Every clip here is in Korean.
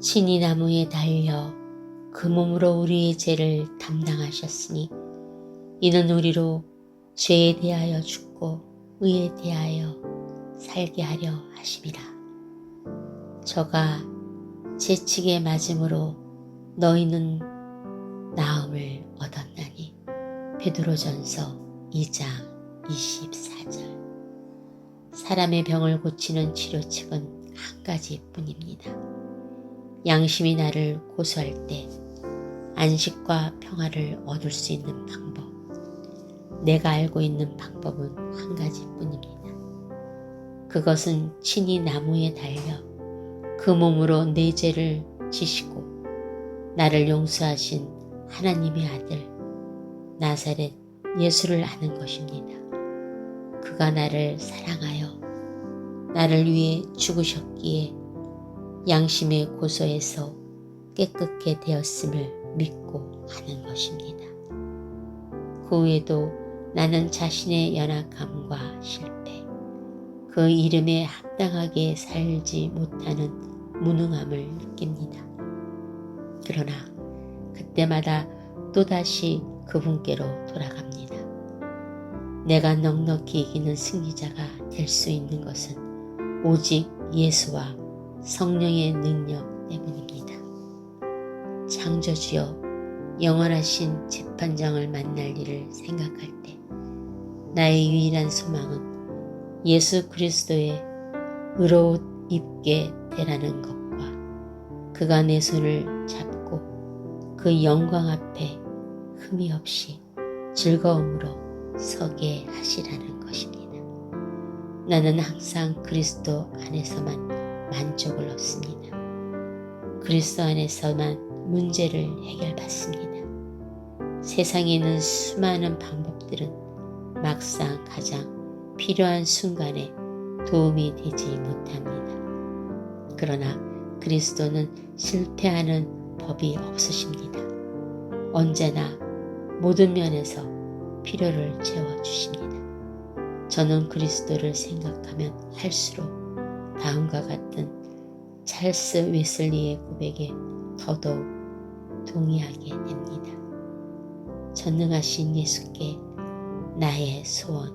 친히 나무에 달려 그 몸으로 우리의 죄를 담당하셨으니 이는 우리로 죄에 대하여 죽고 의에 대하여 살게 하려 하심이라. 저가 제 측에 맞음으로 너희는 나음을 얻었나니 베드로전서 2장 24절 사람의 병을 고치는 치료책은 한 가지뿐입니다. 양심이 나를 고소할 때 안식과 평화를 얻을 수 있는 방법. 내가 알고 있는 방법은 한 가지뿐입니다. 그것은 친히 나무에 달려 그 몸으로 내 죄를 지시고 나를 용서하신 하나님의 아들 나사렛 예수를 아는 것입니다. 그가 나를 사랑하여 나를 위해 죽으셨기에 양심의 고소에서 깨끗게 되었음을 믿고 하는 것입니다. 그 외에도 나는 자신의 연약함과 실패, 그 이름에 합당하게 살지 못하는 무능함을 느낍니다. 그러나 그때마다 또다시 그분께로 돌아갑니다. 내가 넉넉히 이기는 승리자가 될 수 있는 것은 오직 예수와 성령의 능력 때문입니다. 창조주여 영원하신 재판장을 만날 일을 생각할 때 나의 유일한 소망은 예수 그리스도의 의로운 입게 되라는 것과 그가 내 손을 잡고 그 영광 앞에 흠이 없이 즐거움으로 서게 하시라는. 나는 항상 그리스도 안에서만 만족을 얻습니다. 그리스도 안에서만 문제를 해결받습니다. 세상에 있는 수많은 방법들은 막상 가장 필요한 순간에 도움이 되지 못합니다. 그러나 그리스도는 실패하는 법이 없으십니다. 언제나 모든 면에서 필요를 채워주십니다. 저는 그리스도를 생각하면 할수록 다음과 같은 찰스 웨슬리의 고백에 더더욱 동의하게 됩니다. 전능하신 예수께 나의 소원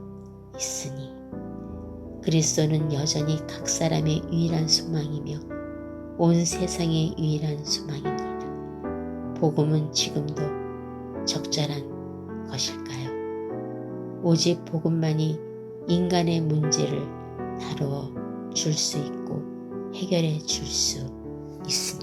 있으니 그리스도는 여전히 각 사람의 유일한 소망이며 온 세상의 유일한 소망입니다. 복음은 지금도 적절한 것일까요? 오직 복음만이 인간의 문제를 다루어 줄 수 있고 해결해 줄 수 있습니다.